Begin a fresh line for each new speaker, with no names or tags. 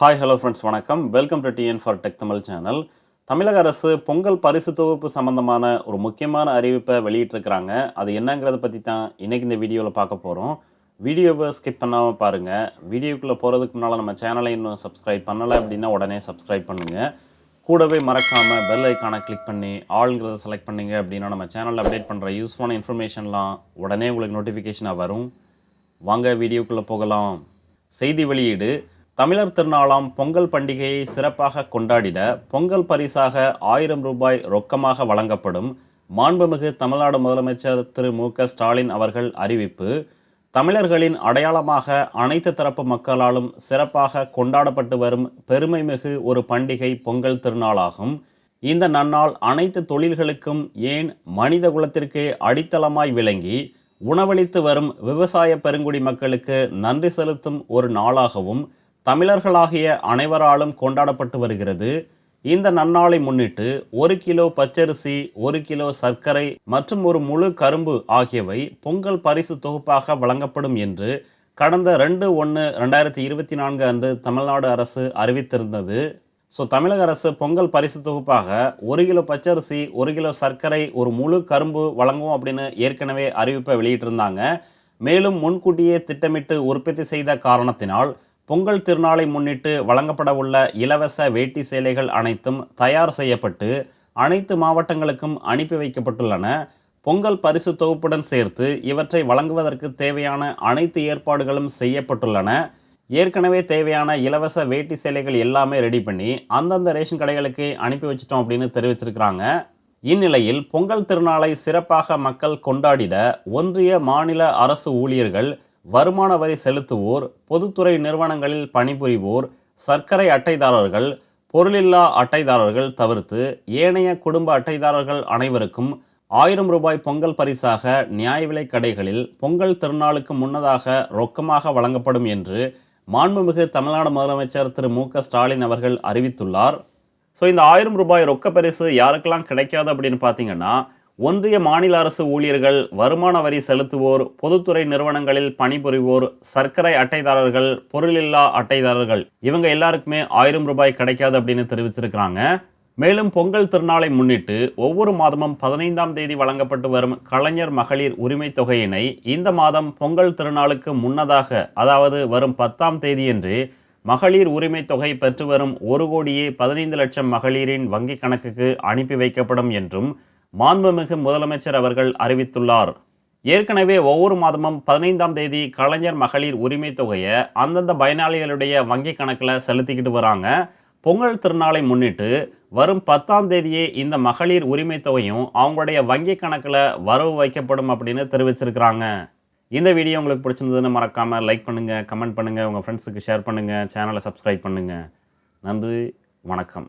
Hi hello friends வணக்கம். Welcome to TN for tech Tamil channel தமிழக அரசு பொங்கல் பரிசு தொகுப்பு சம்பந்தமான ஒரு முக்கியமான அறிவிப்பை வெளியிட்டிருக்கிறாங்க. அது என்னங்கிறத பற்றி தான் இன்றைக்கி இந்த வீடியோவில் பார்க்க போகிறோம் வீடியோவை ஸ்கிப் பண்ணாமல் பாருங்கள் வீடியோக்குள்ளே போகிறதுக்கு முன்னால் நம்ம சேனலை இன்னும் சப்ஸ்கிரைப் பண்ணலை அப்படின்னா உடனே சப்ஸ்கிரைப் பண்ணுங்கள் கூடவே மறக்காமல் பெல் ஐக்கானை கிளிக் பண்ணி ஆளுங்கிறத செலக்ட் பண்ணீங்க அப்படின்னா நம்ம சேனலில் அப்டேட் பண்ணுற யூஸ்ஃபுல்லான இன்ஃபர்மேஷன்லாம் உடனே உங்களுக்கு நோட்டிஃபிகேஷனாக வரும். வாங்க வீடியோக்குள்ளே போகலாம். செய்தி வெளியீடு. தமிழர் திருநாளாம் பொங்கல் பண்டிகையை சிறப்பாக கொண்டாடிட பொங்கல் பரிசாக ஆயிரம் ரூபாய் ரொக்கமாக வழங்கப்படும் மாண்புமிகு தமிழ்நாடு முதலமைச்சர் திரு மு ஸ்டாலின் அவர்கள் அறிவிப்பு. தமிழர்களின் அடையாளமாக அனைத்து தரப்பு மக்களாலும் சிறப்பாக கொண்டாடப்பட்டு வரும் பெருமைமிகு ஒரு பண்டிகை பொங்கல் திருநாளாகும். இந்த நன்னாள் அனைத்து தொழில்களுக்கும் ஏன் மனித குலத்திற்கே அடித்தளமாய் விளங்கி உணவளித்து வரும் விவசாய பெருங்குடி மக்களுக்கு நன்றி செலுத்தும் ஒரு நாளாகவும் தமிழர்களாகிய அனைவராலும் கொண்டாடப்பட்டு வருகிறது. இந்த நன்னாளை முன்னிட்டு ஒரு கிலோ பச்சரிசி ஒரு கிலோ சர்க்கரை மற்றும் ஒரு முழு கரும்பு ஆகியவை பொங்கல் பரிசு தொகுப்பாக வழங்கப்படும் என்று கடந்த ரெண்டு ஒன்று ரெண்டாயிரத்தி இருபத்தி நான்கு அன்று தமிழ்நாடு அரசு அறிவித்திருந்தது. ஸோ தமிழக அரசு பொங்கல் பரிசு தொகுப்பாக ஒரு கிலோ பச்சரிசி ஒரு கிலோ சர்க்கரை ஒரு முழு கரும்பு வழங்கும் அப்படின்னு ஏற்கனவே அறிவிப்பை வெளியிட்டிருந்தாங்க. மேலும் முன்கூட்டியே திட்டமிட்டு உற்பத்தி செய்த காரணத்தினால் பொங்கல் திருநாளை முன்னிட்டு வழங்கப்பட உள்ள இலவச வேட்டி சேலைகள் அனைத்தும் தயார் செய்யப்பட்டு அனைத்து மாவட்டங்களுக்கும் அனுப்பி வைக்கப்பட்டுள்ளன. பொங்கல் பரிசு தொகுப்புடன் சேர்த்து இவற்றை வழங்குவதற்கு தேவையான அனைத்து ஏற்பாடுகளும் செய்யப்பட்டுள்ளன. ஏற்கனவே தேவையான இலவச வேட்டி சேலைகள் எல்லாமே ரெடி பண்ணி அந்தந்த ரேஷன் கடைகளுக்கு அனுப்பி வச்சிட்டோம் அப்படின்னு தெரிவிச்சிருக்கிறாங்க. இந்நிலையில் பொங்கல் திருநாளை சிறப்பாக மக்கள் கொண்டாடிட ஒன்றிய மாநில அரசு ஊழியர்கள் வருமான வரி செலுத்துவோர் பொதுத்துறை நிறுவனங்களில் பணிபுரிவோர் சர்க்கரை அட்டைதாரர்கள் பொருளில்லா அட்டைதாரர்கள் தவிர்த்து ஏனைய குடும்ப அட்டைதாரர்கள் அனைவருக்கும் ஆயிரம் ரூபாய் பொங்கல் பரிசாக நியாய விலைக் கடைகளில் பொங்கல் திருநாளுக்கு முன்னதாக ரொக்கமாக வழங்கப்படும் என்று மாண்புமிகு தமிழ்நாடு முதலமைச்சர் திரு. மு. க. ஸ்டாலின் அவர்கள் அறிவித்துள்ளார். ஸோ இந்த ஆயிரம் ரூபாய் ரொக்க பரிசு யாருக்கெல்லாம் கிடைக்காது அப்படின்னு பார்த்தீங்கன்னா ஒன்றிய மாநில அரசு ஊழியர்கள் வருமான வரி செலுத்துவோர் பொதுத்துறை நிறுவனங்களில் பணிபுரிவோர் சர்க்கரை அட்டைதாரர்கள் பொருளில்லா அட்டைதாரர்கள் இவங்க எல்லாருக்குமே ஆயிரம் ரூபாய் கிடைக்காது அப்படின்னு தெரிவிச்சிருக்கிறாங்க. மேலும் பொங்கல் திருநாளை முன்னிட்டு ஒவ்வொரு மாதமும் பதினைந்தாம் தேதி வழங்கப்பட்டு வரும் கலைஞர் மகளிர் உரிமை தொகையினை இந்த மாதம் பொங்கல் திருநாளுக்கு முன்னதாக அதாவது வரும் பத்தாம் தேதியன்று மகளிர் உரிமை தொகை பெற்று வரும் ஒரு கோடியே பதினைந்து லட்சம் மகளிரின் வங்கிக் கணக்குக்கு அனுப்பி வைக்கப்படும் என்றும் மாண்புமிகு முதலமைச்சர் அவர்கள் அறிவித்துள்ளார். ஏற்கனவே ஒவ்வொரு மாதமும் பதினைந்தாம் தேதி கலைஞர் மகளிர் உரிமை தொகையை அந்தந்த பயனாளிகளுடைய வங்கி கணக்கில் செலுத்திக்கிட்டு வராங்க. பொங்கல் திருநாளை முன்னிட்டு வரும் பத்தாம் தேதியே இந்த மகளிர் உரிமை தொகையும் அவங்களுடைய வங்கி கணக்கில் வரவு வைக்கப்படும் அப்படின்னு தெரிவிச்சிருக்கிறாங்க. இந்த வீடியோ உங்களுக்கு பிடிச்சிருந்ததுன்னு மறக்காமல் லைக் பண்ணுங்கள் கமெண்ட் பண்ணுங்கள் உங்கள் ஃப்ரெண்ட்ஸுக்கு ஷேர் பண்ணுங்கள் சேனலை சப்ஸ்கிரைப் பண்ணுங்கள் நன்றி வணக்கம்.